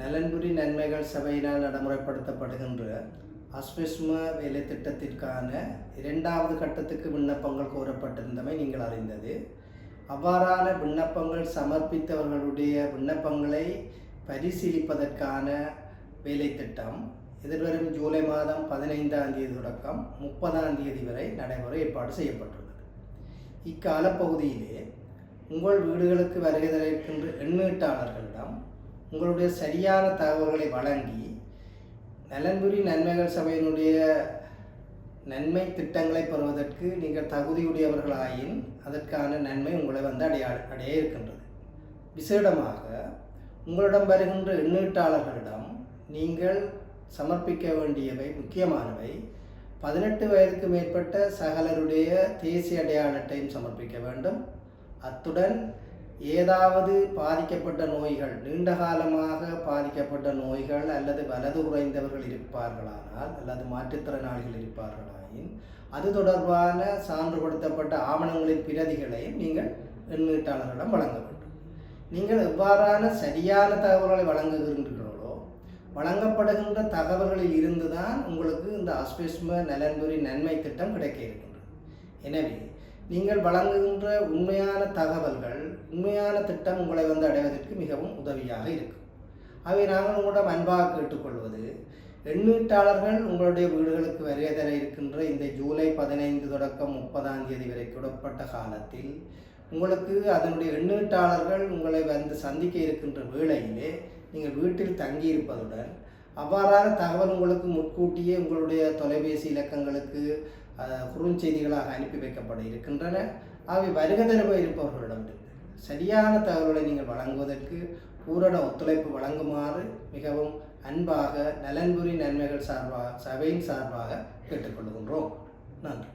நலன்புரி நன்மைகள் சபையினால் நடைமுறைப்படுத்தப்படுகின்ற அஸ்விஸ்ம வேலை திட்டத்திற்கான இரண்டாவது கட்டத்துக்கு விண்ணப்பங்கள் கோரப்பட்டிருந்தமை நீங்கள் அறிந்தது. அவ்வாறான விண்ணப்பங்கள் சமர்ப்பித்தவர்களுடைய விண்ணப்பங்களை பரிசீலிப்பதற்கான வேலை திட்டம் எதிர்வரும் ஜூலை மாதம் பதினைந்தாம் தேதி தொடக்கம் முப்பதாம் தேதி வரை நடைமுறை ஏற்பாடு செய்யப்பட்டுள்ளது. இக்காலப்பகுதியிலே உங்கள் வீடுகளுக்கு வருகை தருகின்ற எண்ணீட்டாளர்கள் எண்ணீட்டாளர்களிடம் உங்களுடைய சரியான தகவல்களை வழங்கி நலன்புரி நன்மைகள் சபையினுடைய நன்மை திட்டங்களை பெறுவதற்கு நீங்கள் தகுதியுடையவர்களாயின் அதற்கான நன்மை உங்களை வந்து அடைய அடைய இருக்கின்றது. விசேடமாக உங்களிடம் வருகின்ற எண்ணீட்டாளர்களிடம் நீங்கள் சமர்ப்பிக்க வேண்டியவை முக்கியமானவை. பதினெட்டு வயதுக்கு மேற்பட்ட சகலருடைய தேசிய அடையாள அட்டையும் சமர்ப்பிக்க வேண்டும். அத்துடன் ஏதாவது பாதிக்கப்பட்ட நோய்கள் நீண்ட காலமாக பாதிக்கப்பட்ட நோய்கள் அல்லது வலது குறைந்தவர்கள் இருப்பார்களானால் அல்லது மாற்றுத்திறனாளிகள் இருப்பார்களாயின் அது தொடர்பான சான்றுபடுத்தப்பட்ட ஆவணங்களின் பிரதிகளையும் நீங்கள் எண்ணீட்டாளர்களிடம் வழங்க வேண்டும். நீங்கள் எவ்வாறான சரியான தகவல்களை வழங்குகின்றீர்களோ வழங்கப்படுகின்ற தகவல்களில் இருந்து தான் உங்களுக்கு இந்த ஆஸ்பிஸ்ம நலன்புரி நன்மை திட்டம் கிடைக்க இருக்கின்றது. எனவே நீங்கள் வழங்குகின்ற உண்மையான தகவல்கள் உண்மையான திட்டம் உங்களை வந்து அடைவதற்கு மிகவும் உதவியாக இருக்கும். அவை நாங்கள் உங்களிடம் அன்பாக கேட்டுக்கொள்வது எண்ணீட்டாளர்கள் உங்களுடைய வீடுகளுக்கு வருகை தர இருக்கின்ற இந்த ஜூலை பதினைந்து தொடக்கம் முப்பதாம் தேதி வரை கூடப்பட்ட காலத்தில் உங்களுக்கு அதனுடைய எண்ணீட்டாளர்கள் உங்களை வந்து சந்திக்க இருக்கின்ற வேளையிலே நீங்கள் வீட்டில் தங்கியிருப்பதுடன் அவ்வாறான தகவல் உங்களுக்கு முன்கூட்டியே உங்களுடைய தொலைபேசி இலக்கங்களுக்கு குறுஞ்செய்திகளாக அனுப்பி வைக்கப்பட இருக்கின்றன. அவை வருகை இருப்பவர்களிடம் இருப்பவர்களிடமிருந்து சரியான தகவல்களை நீங்கள் வழங்குவதற்கு பூரண ஒத்துழைப்பு வழங்குமாறு மிகவும் அன்பாக நலன்புரி நன்மைகள் சார்பாக சபையின் சார்பாக கேட்டுக்கொள்கின்றோம். நன்றி.